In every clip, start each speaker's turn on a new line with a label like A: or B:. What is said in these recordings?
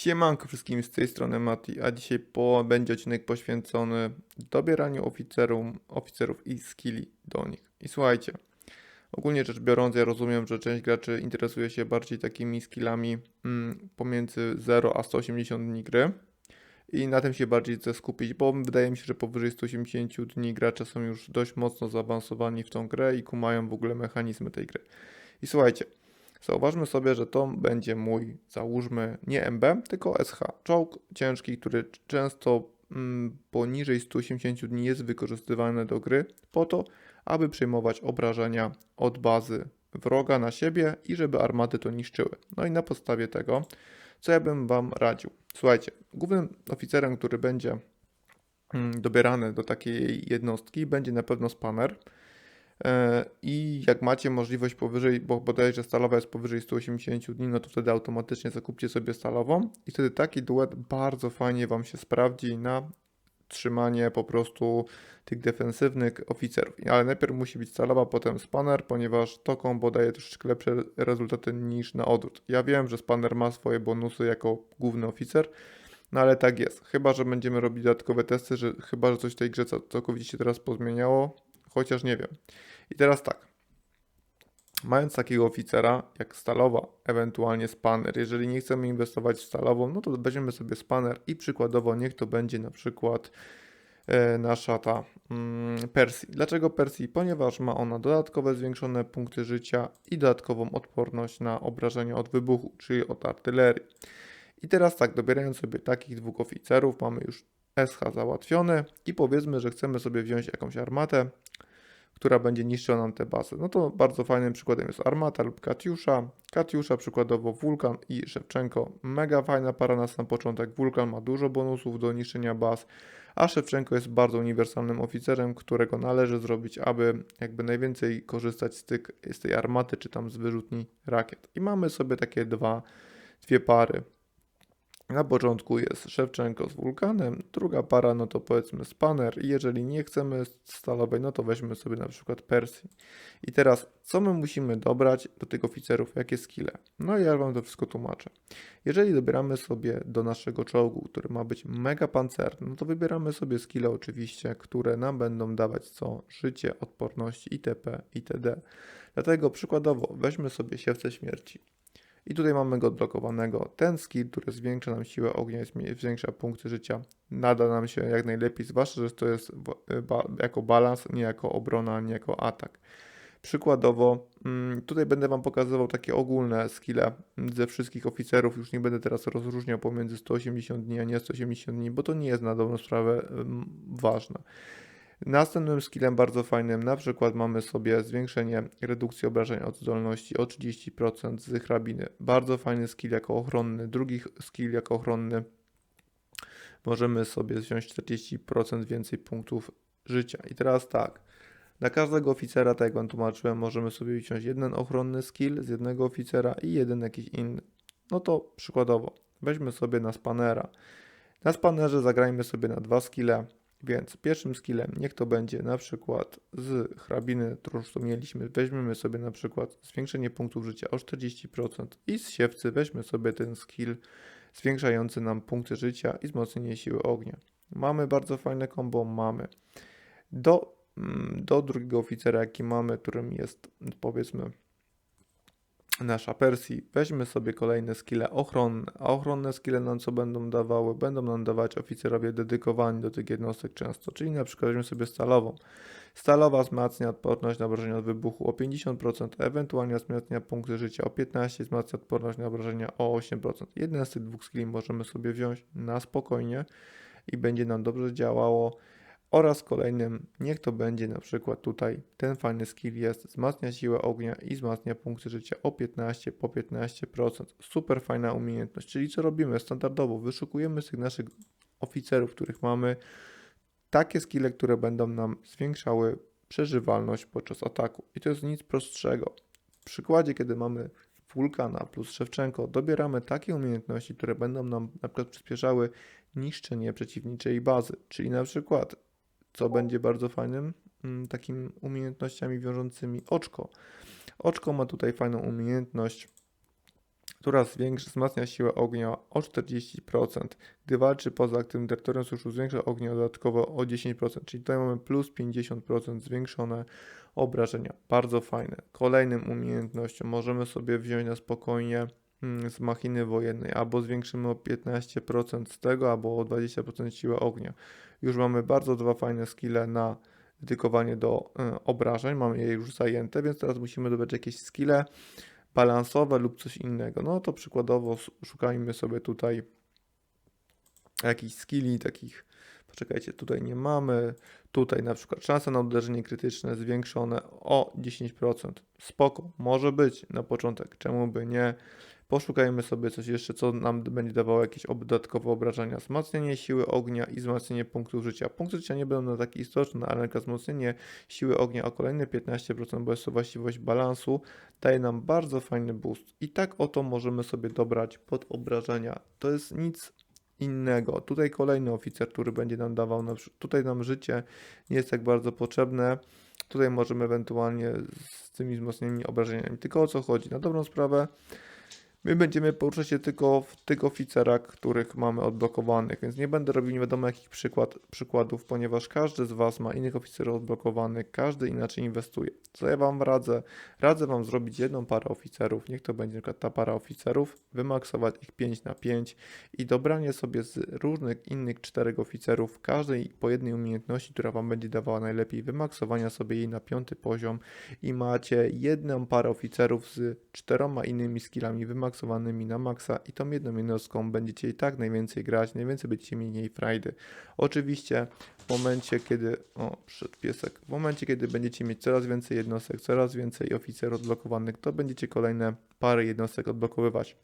A: Siemanko wszystkim z tej strony Mati, a dzisiaj po, będzie odcinek poświęcony dobieraniu oficerów i skilli do nich. I słuchajcie, ogólnie rzecz biorąc, ja rozumiem, że część graczy interesuje się bardziej takimi skillami mm, pomiędzy 0 a 180 dni gry i na tym się bardziej chcę skupić, bo wydaje mi się, że powyżej 180 dni gracze są już dość mocno zaawansowani w tą grę i kumają w ogóle mechanizmy tej gry. I słuchajcie, Zauważmy sobie, że to będzie mój, załóżmy, nie MB, tylko SH. Czołg ciężki, który często mm, poniżej 180 dni jest wykorzystywany do gry po to, aby przejmować obrażenia od bazy wroga na siebie i żeby armaty to niszczyły. No i na podstawie tego, co ja bym Wam radził. Słuchajcie, głównym oficerem, który będzie mm, dobierany do takiej jednostki, będzie na pewno spanner. E, I jak macie możliwość powyżej, bo bodajże stalowa jest powyżej 180 dni, no to wtedy automatycznie zakupcie sobie stalową i wtedy taki duet bardzo fajnie Wam się sprawdzi na trzymanie po prostu tych defensywnych oficerów. Ale najpierw musi być stalowa, potem spanner, ponieważ to kombo daje troszeczkę lepsze rezultaty niż na odwrót. Ja wiem, że spanner ma swoje bonusy jako główny oficer, no ale tak jest. Chyba, że będziemy robić dodatkowe testy, że chyba, że coś w tej grze całkowicie się teraz pozmieniało, chociaż nie wiem. I teraz tak. Mając takiego oficera jak stalowa, ewentualnie spanner, jeżeli nie chcemy inwestować w stalową, no to weźmiemy sobie spanner i przykładowo niech to będzie na przykład e, nasza ta mm, Persji. Dlaczego Persji? Ponieważ ma ona dodatkowe zwiększone punkty życia i dodatkową odporność na obrażenia od wybuchu, czyli od artylerii. I teraz tak, dobierając sobie takich dwóch oficerów, mamy już SH załatwione i powiedzmy, że chcemy sobie wziąć jakąś armatę, która będzie niszczyła nam te bazy. No to bardzo fajnym przykładem jest Armata lub Katiusza. Katiusza przykładowo Wulkan i Szewczenko. Mega fajna para na sam początek. Wulkan ma dużo bonusów do niszczenia baz, a Szewczenko jest bardzo uniwersalnym oficerem, którego należy zrobić, aby jakby najwięcej korzystać z, tych, z tej armaty czy tam z wyrzutni rakiet. I mamy sobie takie dwa, dwie pary. Na początku jest Szewczenko z Wulkanem, druga para no to powiedzmy Spanner i jeżeli nie chcemy stalowej, no to weźmy sobie na przykład Persji. I teraz, co my musimy dobrać do tych oficerów, jakie skille? No ja wam to wszystko tłumaczę. Jeżeli dobieramy sobie do naszego czołgu, który ma być mega pancerny, no to wybieramy sobie skille oczywiście, które nam będą dawać co? Życie, odporność, itp., itd. Dlatego przykładowo weźmy sobie siewce śmierci. I tutaj mamy go odblokowanego. Ten skill, który zwiększa nam siłę ognia, zwiększa punkty życia, nada nam się jak najlepiej, zwłaszcza, że to jest jako balans, nie jako obrona, nie jako atak. Przykładowo, mm, tutaj będę Wam pokazywał takie ogólne skille ze wszystkich oficerów. Już nie będę teraz rozróżniał pomiędzy 180 dni a nie 180 dni, bo to nie jest na dobrą sprawę ważne. Następnym skillem bardzo fajnym na przykład mamy sobie zwiększenie redukcji obrażeń od zdolności o 30% z hrabiny. Bardzo fajny skill jako ochronny. Drugi skill jako ochronny możemy sobie wziąć 40% więcej punktów życia. I teraz tak, na każdego oficera, tak jak Wam tłumaczyłem, możemy sobie wziąć jeden ochronny skill z jednego oficera i jeden jakiś inny. No to przykładowo, weźmy sobie na spanera. Na spanerze zagrajmy sobie na dwa skille więc pierwszym skillem niech to będzie na przykład z hrabiny, którą już mieliśmy, weźmiemy sobie na przykład zwiększenie punktów życia o 40% i z siewcy weźmy sobie ten skill zwiększający nam punkty życia i wzmocnienie siły ognia. Mamy bardzo fajne combo, mamy. Do, mm, do drugiego oficera, jaki mamy, którym jest powiedzmy nasza Persji. Weźmy sobie kolejne skille ochronne, a ochronne skille nam co będą dawały? Będą nam dawać oficerowie dedykowani do tych jednostek często, czyli na przykład weźmy sobie stalową. Stalowa wzmacnia odporność na obrażenia od wybuchu o 50%, ewentualnie wzmacnia punkty życia o 15%, wzmacnia odporność na obrażenia o 8%. Jeden z tych dwóch skilli możemy sobie wziąć na spokojnie i będzie nam dobrze działało oraz kolejnym, niech to będzie na przykład tutaj ten fajny skill jest, wzmacnia siłę ognia i wzmacnia punkty życia o 15 po 15%. Super fajna umiejętność, czyli co robimy standardowo, wyszukujemy z tych naszych oficerów, których mamy, takie skille, które będą nam zwiększały przeżywalność podczas ataku. I to jest nic prostszego. W przykładzie, kiedy mamy Wulkana plus Szewczenko, dobieramy takie umiejętności, które będą nam na przykład przyspieszały niszczenie przeciwniczej bazy, czyli na przykład co będzie bardzo fajnym mm, takim umiejętnościami wiążącymi oczko. Oczko ma tutaj fajną umiejętność która zwiększa, wzmacnia siłę ognia o 40%. Gdy walczy poza aktywnym terytorium sojuszu, zwiększa ognia dodatkowo o 10%, czyli tutaj mamy plus 50% zwiększone obrażenia. Bardzo fajne. Kolejnym umiejętnością możemy sobie wziąć na spokojnie mm, z machiny wojennej, albo zwiększymy o 15% z tego, albo o 20% siłę ognia. Już mamy bardzo dwa fajne skille na dedykowanie do y, obrażeń, mamy je już zajęte, więc teraz musimy dobrać jakieś skille balansowe lub coś innego. No to przykładowo szukajmy sobie tutaj jakichś skilli takich, poczekajcie, tutaj nie mamy, tutaj na przykład szansa na uderzenie krytyczne zwiększone o 10%. Spoko, może być na początek, czemu by nie. Poszukajmy sobie coś jeszcze, co nam będzie dawało jakieś dodatkowe obrażenia. Wzmacnianie siły ognia i wzmacnianie punktów życia. Punkty życia nie będą na takie istotne, ale jak wzmocnienie siły ognia o kolejne 15%, bo jest to właściwość balansu, daje nam bardzo fajny boost. I tak oto możemy sobie dobrać pod obrażenia. To jest nic innego. Tutaj kolejny oficer, który będzie nam dawał, na, tutaj nam życie nie jest tak bardzo potrzebne. Tutaj możemy ewentualnie z tymi wzmocnionymi obrażeniami. Tylko o co chodzi? Na dobrą sprawę, my będziemy poruszać się tylko w tych oficerach, których mamy odblokowanych, więc nie będę robił nie wiadomo jakich przykład, przykładów, ponieważ każdy z Was ma innych oficerów odblokowanych, każdy inaczej inwestuje. Co ja Wam radzę? Radzę Wam zrobić jedną parę oficerów, niech to będzie przykład ta para oficerów, wymaksować ich 5 na 5 i dobranie sobie z różnych innych czterech oficerów, każdej po jednej umiejętności, która Wam będzie dawała najlepiej, wymaksowania sobie jej na piąty poziom i macie jedną parę oficerów z czteroma innymi skillami wymaksowanymi na maksa i tą jedną jednostką będziecie i tak najwięcej grać, najwięcej będziecie mieli jej frajdy. Oczywiście w momencie, kiedy... O, przed piesek. W momencie, kiedy będziecie mieć coraz więcej jednostek, coraz więcej oficerów odblokowanych, to będziecie kolejne pary jednostek odblokowywać.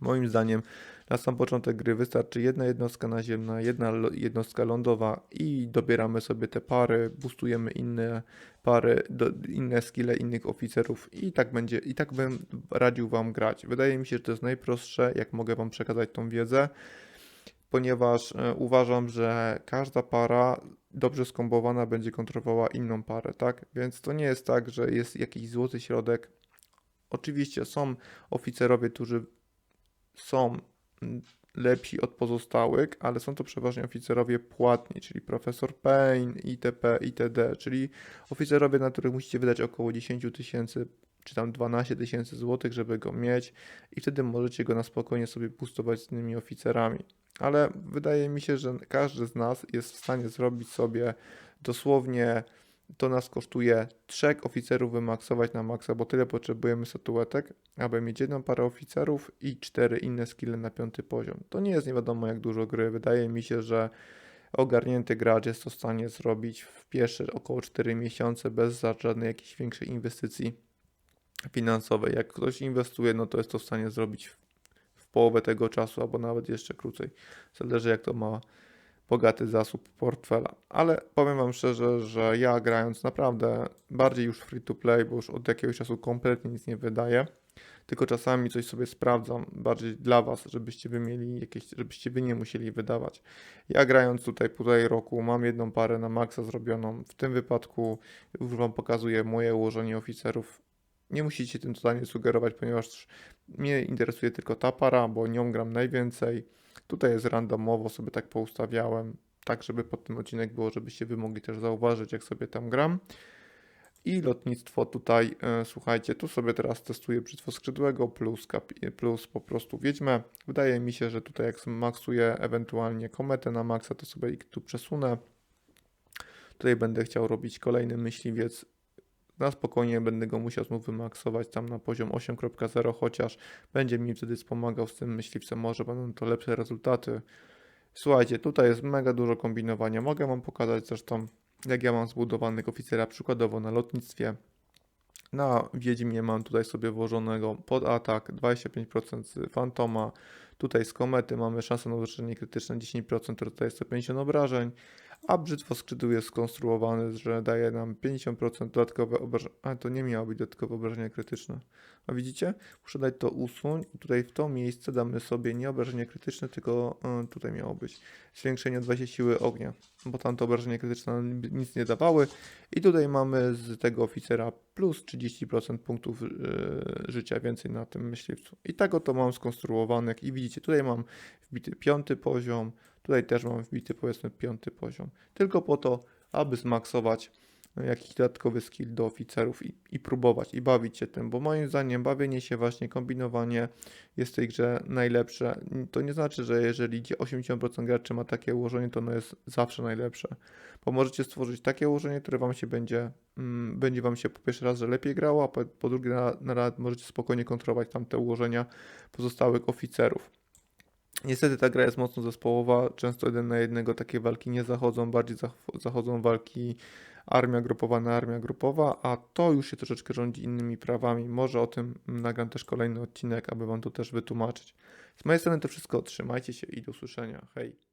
A: Moim zdaniem na sam początek gry wystarczy jedna jednostka naziemna, jedna jednostka lądowa i dobieramy sobie te pary, boostujemy inne pary, do, inne skille innych oficerów i tak będzie, i tak bym radził Wam grać. Wydaje mi się, że to jest najprostsze, jak mogę Wam przekazać tą wiedzę, ponieważ e, uważam, że każda para dobrze skombowana będzie kontrolowała inną parę, tak? Więc to nie jest tak, że jest jakiś złoty środek. Oczywiście są oficerowie, którzy są lepsi od pozostałych, ale są to przeważnie oficerowie płatni, czyli profesor Payne, itp., itd., czyli oficerowie, na których musicie wydać około 10 tysięcy czy tam 12 tysięcy złotych, żeby go mieć i wtedy możecie go na spokojnie sobie boostować z innymi oficerami. Ale wydaje mi się, że każdy z nas jest w stanie zrobić sobie dosłownie to nas kosztuje trzech oficerów wymaksować na maksa, bo tyle potrzebujemy statuetek, aby mieć jedną parę oficerów i cztery inne skille na piąty poziom. To nie jest nie wiadomo jak dużo gry. Wydaje mi się, że ogarnięty gracz jest to w stanie zrobić w pierwsze około 4 miesiące bez żadnej jakiejś większej inwestycji finansowej. Jak ktoś inwestuje, no to jest to w stanie zrobić w połowę tego czasu, albo nawet jeszcze krócej. Zależy jak to ma bogaty zasób portfela. Ale powiem Wam szczerze, że ja grając naprawdę bardziej już free to play, bo już od jakiegoś czasu kompletnie nic nie wydaję, tylko czasami coś sobie sprawdzam bardziej dla Was, żebyście Wy mieli jakieś, żebyście Wy nie musieli wydawać. Ja grając tutaj półtorej roku mam jedną parę na maksa zrobioną. W tym wypadku już Wam pokazuję moje ułożenie oficerów. Nie musicie tym totalnie sugerować, ponieważ mnie interesuje tylko ta para, bo nią gram najwięcej. Tutaj jest randomowo, sobie tak poustawiałem, tak żeby pod tym odcinek było, żebyście wy mogli też zauważyć, jak sobie tam gram. I lotnictwo tutaj, e, słuchajcie, tu sobie teraz testuję brzytwo skrzydłego plus, kapi- plus po prostu wiedźmę. Wydaje mi się, że tutaj jak maksuję ewentualnie kometę na maksa, to sobie ich tu przesunę. Tutaj będę chciał robić kolejny myśliwiec. Na spokojnie będę go musiał znów wymaksować tam na poziom 8.0, chociaż będzie mi wtedy wspomagał z tym myśliwcem, może będą to lepsze rezultaty. Słuchajcie, tutaj jest mega dużo kombinowania. Mogę Wam pokazać zresztą, jak ja mam zbudowanych oficera, przykładowo na lotnictwie. Na Wiedźmie mam tutaj sobie włożonego pod atak 25% z Fantoma. Tutaj z Komety mamy szansę na uderzenie krytyczne 10%, które tutaj jest 150 obrażeń. A brzytwo skrzydł jest skonstruowany, że daje nam 50% dodatkowe obrażenia. A to nie miało być dodatkowe obrażenia krytyczne. A widzicie? Muszę dać to usuń. Tutaj w to miejsce damy sobie nie obrażenie krytyczne, tylko y, tutaj miało być zwiększenie o 20 siły ognia, bo tam to obrażenie krytyczne nic nie dawały. I tutaj mamy z tego oficera plus 30% punktów y, życia więcej na tym myśliwcu. I tak oto mam skonstruowane. Jak i widzicie, tutaj mam wbity piąty poziom, tutaj też mam wbity powiedzmy piąty poziom. Tylko po to, aby zmaksować jakiś dodatkowy skill do oficerów i, i próbować i bawić się tym, bo moim zdaniem bawienie się właśnie, kombinowanie jest w tej grze najlepsze. To nie znaczy, że jeżeli idzie 80% graczy ma takie ułożenie, to ono jest zawsze najlepsze, bo możecie stworzyć takie ułożenie, które wam się będzie, mm, będzie wam się po pierwszy raz, że lepiej grało, a po, po drugie na, na możecie spokojnie kontrolować tamte ułożenia pozostałych oficerów. Niestety ta gra jest mocno zespołowa, często jeden na jednego takie walki nie zachodzą, bardziej zach- zachodzą walki armia grupowa na armia grupowa, a to już się troszeczkę rządzi innymi prawami. Może o tym nagram też kolejny odcinek, aby wam to też wytłumaczyć. Z mojej strony to wszystko, trzymajcie się i do usłyszenia. Hej!